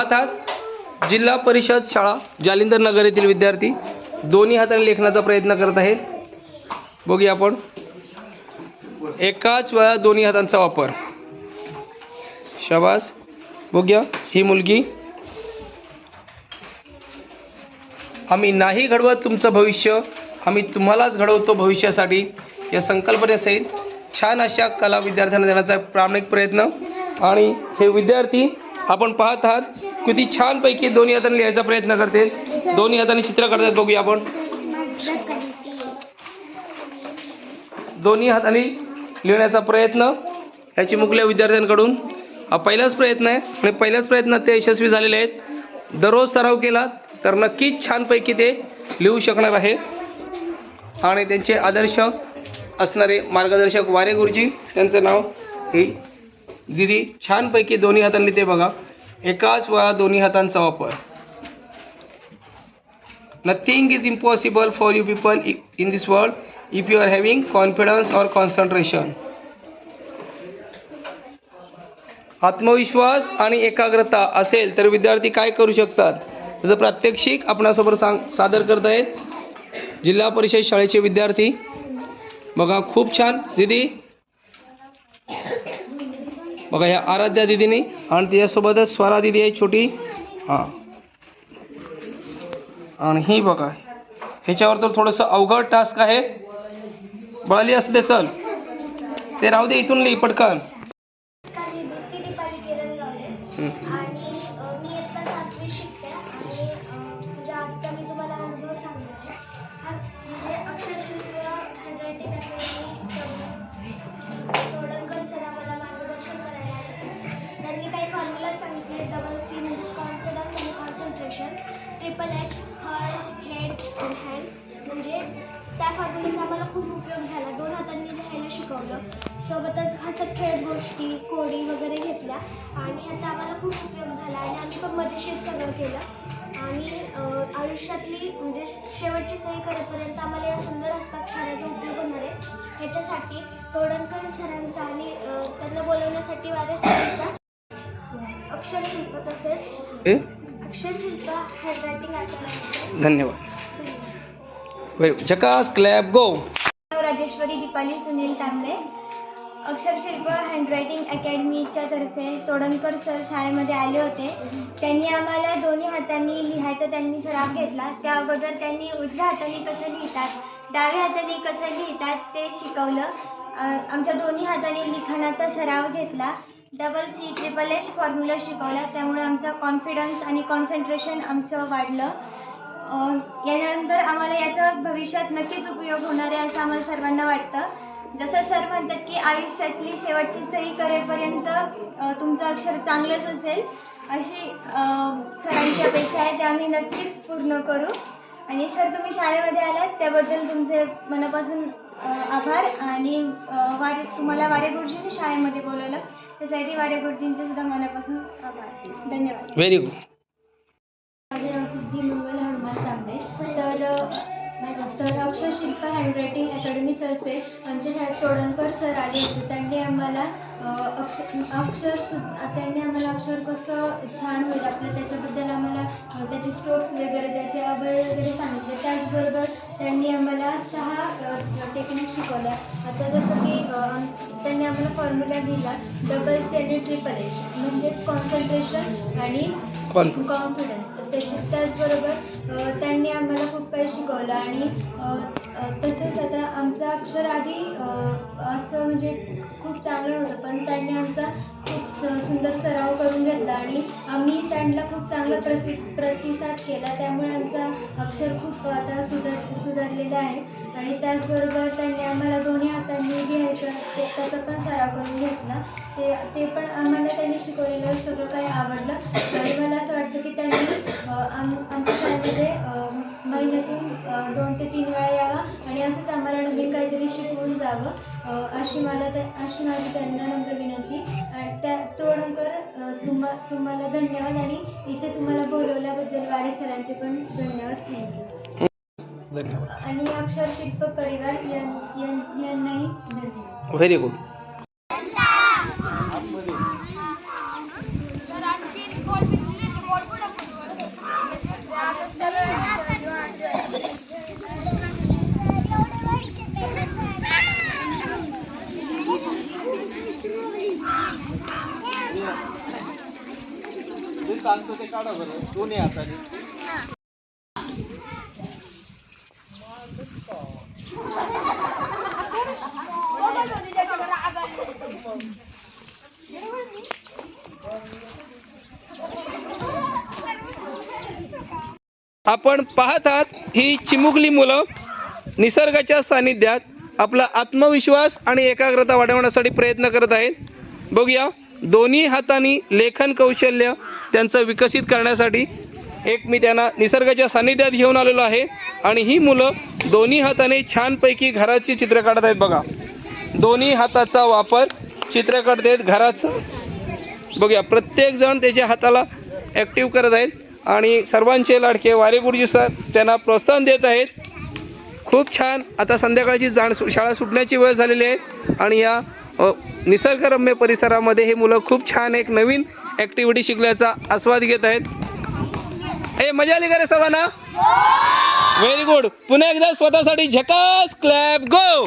आता जिल्हा परिषद शाळा जालिंदर नगर येथील विद्यार्थी दोन्ही हाताने लेखनाचा प्रयत्न करत आहेत. बघूया आपण. एकाच वेळा दोन्ही हातांचा वापर. शाबास. बघूया ही मुलगी. आम्ही नाही घडवत तुमचं भविष्य आम्ही तुम्हालाच घडवतो भविष्यासाठी. या संकल्पनेसहित छान अशा कला विद्यार्थ्यांना देण्याचा प्रामाणिक प्रयत्न. आणि हे विद्यार्थी आपण पाहत आहात किती छानपैकी दोन्ही हाताने लिहायचा प्रयत्न करते दोन्ही हाताने चित्र काढतात बघूया आपण. दोन्ही हाताने लिहिण्याचा प्रयत्न याची मुकल्या विद्यार्थ्यांकडून. हा पहिलाच प्रयत्न आहे आणि पहिल्याच प्रयत्नात ते यशस्वी झालेले आहेत. दररोज सराव केला तर नक्कीच छानपैकी ते लिहू शकणार आहे. आणि त्यांचे आदर्श असणारे मार्गदर्शक वारे गुरुजी त्यांचं नाव ही दिदी. छानपैकी दोन्ही हातांनी ते बघा. एकाच वेळा दोन्ही हातांचा वापर. Nothing is impossible for you people in this world if you are having confidence or concentration आत्मविश्वास आणि एकाग्रता असेल तर विद्यार्थी काय करू शकतात? त्याचं प्रात्यक्षिक आपणासमोर सांग सादर करत आहेत जिल्हा परिषद शाळेचे विद्यार्थी. बघा खूप छान. दिदी बघा या आराध्या दिदीने आणि त्याच्यासोबतच स्वरा दिदी आहे छोटी. हां. आणि ही बघा ह्याच्यावर तर थोडंसं अवघड टास्क आहे. बळाली असू दे चल. ते राहू दे इथून लिही पटकन. अँड हँड म्हणजे त्या फॉर्म्युल्याचा आम्हाला खूप उपयोग झाला. दोन हातांनी लिहायला शिकवलं. सोबतच हसत खेळत गोष्टी कोडी वगैरे घेतल्या. आणि ह्याचा आम्हाला खूप उपयोग झाला. आणि आम्ही खूप मजेशीर सगळं केलं. आणि आयुष्यातली म्हणजे शेवटची सही करेपर्यंत आम्हाला या सुंदर हस्ताक्षराचा उपयोग होणार आहे. ह्याच्यासाठी तोडणकर सरांचा आणि त्यांना बोलवण्यासाठी वारे सरांचा अक्षरशिल्प तसेच अक्षरशिल्प हँडरायटिंग धन्यवाद व्हेरी झकास clap go Rajeshwari Dipali Sunil Tambe. Aksharshilp handwriting अकॅडमीच्या तर्फे तोडणकर सर शाळेमध्ये आले होते. त्यांनी आम्हाला दोन्ही हातांनी लिहायचा त्यांनी सराव घेतला. त्या अगोदर त्यांनी उजव्या हाताने कसं लिहितात डाव्या हाताने कसं लिहितात ते शिकवलं. आमच्या दोन्ही हाताने लिखाणाचा सराव घेतला. Double C triple H formula शिकवला त्यामुळे आमचा कॉन्फिडन्स आणि कॉन्सन्ट्रेशन आमचं वाढलं. यानंतर आम्हाला याचा भविष्यात नक्कीच उपयोग होणार आहे असं आम्हाला सर्वांना वाटतं. जसं सर म्हणतात की आयुष्यातली शेवटची सही करेपर्यंत तुमचं अक्षर चांगलंच असेल अशी सरांची अपेक्षा आहे ते आम्ही नक्कीच पूर्ण करू. आणि सर तुम्ही शाळेमध्ये आलात त्याबद्दल तुमचे मनापासून आभार. आणि वारे तुम्हाला वारे गुरुजींनी शाळेमध्ये बोलवलं. त्यासाठी वारे गुरुजींचे सुद्धा मनापासून आभार. धन्यवाद. व्हेरी गुड माझे नाव सिद्धी मंगल हनुमान तांबे. तर तर अक्षरशिल्प हँडरायटिंग अकॅडमीतर्फे आमच्या शाळेत तोडणकर सर आले होते. त्यांनी आम्हाला अक्ष अक्षर सु त्यांनी आम्हाला अक्षर कसं छान होईल आपलं त्याच्याबद्दल आम्हाला त्याचे स्ट्रोक्स वगैरे त्याचे अभय वगैरे सांगितले. त्याचबरोबर त्यांनी आम्हाला सहा टेक्निक शिकवल्या. आता जसं की त्यांनी आम्हाला फॉर्म्युला दिला डबल सी आणि ट्रिपल एच म्हणजेच कॉन्सन्ट्रेशन आणि कॉन कॉन्फिडन्स त्याची त्याचबरोबर त्यांनी आम्हाला खूप काही शिकवलं आणि तसेच आता आमचं अक्षर आधी असं म्हणजे खूप चांगलं नव्हतं पण त्यांनी आमचा खूप सुंदर सराव करून घेतला आणि आम्ही त्यांना खूप चांगला प्रसि प्रतिसाद केला. त्यामुळे आमचा अक्षर खूप आता सुधार सुधारलेलं आहे. आणि त्याचबरोबर त्यांनी आम्हाला दोन्ही हातांनी घ्यायचं ते त्याचा पण सराव करून घेतला. ते ते पण आम्हाला त्यांनी शिकवलेलं सगळं काही आवडलं. आणि मला असं वाटतं की त्यांनी आम आमच्या शाळेमध्ये महिन्यातून दोन ते तीन वेळा यावा आणि असंच आम्हाला नवीन काहीतरी शिकवून जावं. अशी मला त्या अशी माझी त्यांना तुम्हाला धन्यवाद आणि इथे तुम्हाला बोलवल्याबद्दल वारे सरांचे पण धन्यवाद. थँक्यू धन्यवाद. आणि अक्षरशिल्प परिवार यां- यां- यांनाही धन्यवाद. व्हेरी गुड आपण पाहत आहात ही चिमुकली मुलं निसर्गाच्या सानिध्यात आपला आत्मविश्वास आणि एकाग्रता वाढवण्यासाठी प्रयत्न करत आहेत. बघूया दोन्ही हातांनी लेखन कौशल्य त्यांचं विकसित करण्यासाठी एक मी त्यांना निसर्गाच्या सानिध्यात घेऊन आलेलो आहे. आणि ही मुलं दोन्ही हाताने छानपैकी घराची चित्र काढत आहेत बघा. दोन्ही हाताचा वापर चित्र काढत आहेत घराचं. बघूया प्रत्येकजण त्याच्या हाताला ॲक्टिव्ह करत आहेत. आणि सर्वांचे लाडके वारे गुरुजी सर त्यांना प्रोत्साहन देत आहेत. खूप छान. आता संध्याकाळची जाण सु शाळा सुटण्याची वेळ झालेली आहे. आणि या निसर्गरम्य परिसरामध्ये हे मुलं खूप छान एक नवीन ॲक्टिव्हिटी शिकल्याचा आस्वाद घेत आहेत. हे मजा आली का रे सर्वांना? व्हेरी गुड पुन्हा एकदा स्वतःसाठी झकास क्लॅप गो